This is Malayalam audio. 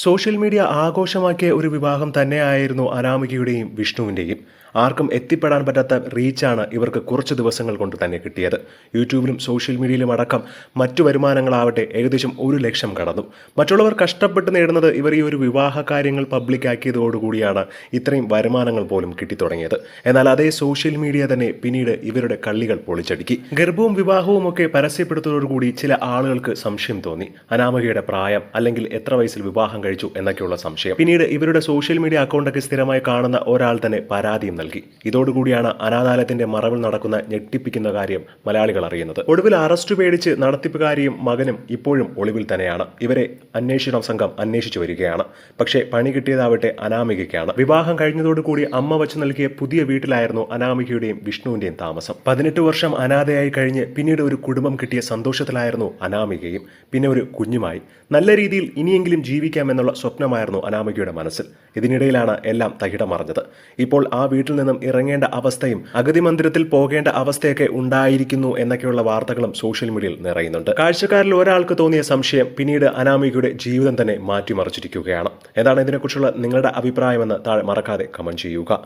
സോഷ്യൽ മീഡിയ ആഘോഷമാക്കിയ ഒരു വിവാഹം തന്നെയായിരുന്നു അനാമികയുടെയും വിഷ്ണുവിന്റെയും ആർക്കും എത്തിപ്പെടാൻ പറ്റാത്ത റീച്ചാണ് ഇവർക്ക് കുറച്ച് ദിവസങ്ങൾ കൊണ്ട് തന്നെ കിട്ടിയത്. യൂട്യൂബിലും സോഷ്യൽ മീഡിയയിലും അടക്കം മറ്റു വരുമാനങ്ങളാവട്ടെ ഏകദേശം ഒരു ലക്ഷം കടന്നു. മറ്റുള്ളവർ കഷ്ടപ്പെട്ട് നേടുന്നത് ഇവർ ഈ ഒരു വിവാഹ കാര്യങ്ങൾ പബ്ലിക്കാക്കിയതോടുകൂടിയാണ് ഇത്രയും വരുമാനങ്ങൾ പോലും കിട്ടിത്തുടങ്ങിയത് എന്നാൽ അതേ സോഷ്യൽ മീഡിയ തന്നെ പിന്നീട് ഇവരുടെ കള്ളികൾ പൊളിച്ചടുക്കി. ഗർഭവും വിവാഹവും ഒക്കെ പരസ്യപ്പെടുത്തുന്നതോടുകൂടി ചില ആളുകൾക്ക് സംശയം തോന്നി. അനാമകയുടെ പ്രായം അല്ലെങ്കിൽ എത്ര വയസ്സിൽ വിവാഹം കഴിച്ചു എന്നൊക്കെയുള്ള സംശയം. പിന്നീട് ഇവരുടെ സോഷ്യൽ മീഡിയ അക്കൗണ്ടൊക്കെ സ്ഥിരമായി കാണുന്ന ഒരാൾ തന്നെ പരാതിയും നൽകി. ഇതോടുകൂടിയാണ് അനാഥാലയത്തിന്റെ മറവിൽ നടക്കുന്ന ഞെട്ടിപ്പിക്കുന്ന കാര്യം മലയാളികൾ അറിയുന്നത്. ഒടുവിൽ അറസ്റ്റ് പേടിച്ച് നടത്തിപ്പുകാരിയും മകനും ഇപ്പോഴും ഒളിവിൽ തന്നെയാണ്. ഇവരെ അന്വേഷണ സംഘം അന്വേഷിച്ചു വരികയാണ്. പക്ഷേ പണി കിട്ടിയതാവട്ടെ അനാമികയ്ക്കാണ്. വിവാഹം കഴിഞ്ഞതോടുകൂടി അമ്മ വച്ച് നൽകിയ പുതിയ വീട്ടിലായിരുന്നു അനാമികയുടെയും വിഷ്ണുവിന്റെയും താമസം. പതിനെട്ട് വർഷം അനാഥയായി കഴിഞ്ഞ് പിന്നീട് ഒരു കുടുംബം കിട്ടിയ സന്തോഷത്തിലായിരുന്നു അനാമികയും. പിന്നെ ഒരു കുഞ്ഞുമായി. നല്ല രീതിയിൽ ഇനിയെങ്കിലും ജീവിക്കാമെന്നുള്ള സ്വപ്നമായിരുന്നു അനാമികയുടെ മനസ്സിൽ. ഇതിനിടയിലാണ് എല്ലാം തകിടമറിഞ്ഞത്. ഇപ്പോൾ ആ വീട്ടിൽ നിന്നും ഇറങ്ങേണ്ട അവസ്ഥയും അഗതി മന്ദിരത്തിൽ പോകേണ്ട അവസ്ഥയൊക്കെ ഉണ്ടായിരിക്കുന്നു എന്നൊക്കെയുള്ള വാർത്തകളും സോഷ്യൽ മീഡിയയിൽ നിറയുന്നുണ്ട്. കാഴ്ചക്കാരിൽ ഒരാൾക്ക് തോന്നിയ സംശയം പിന്നീട് അനാമികയുടെ ജീവിതം തന്നെ മാറ്റിമറിച്ചിരിക്കുകയാണ്. എന്താണ് ഇതിനെക്കുറിച്ചുള്ള നിങ്ങളുടെ അഭിപ്രായമെന്ന് താഴെ മറക്കാതെ കമന്റ് ചെയ്യുക.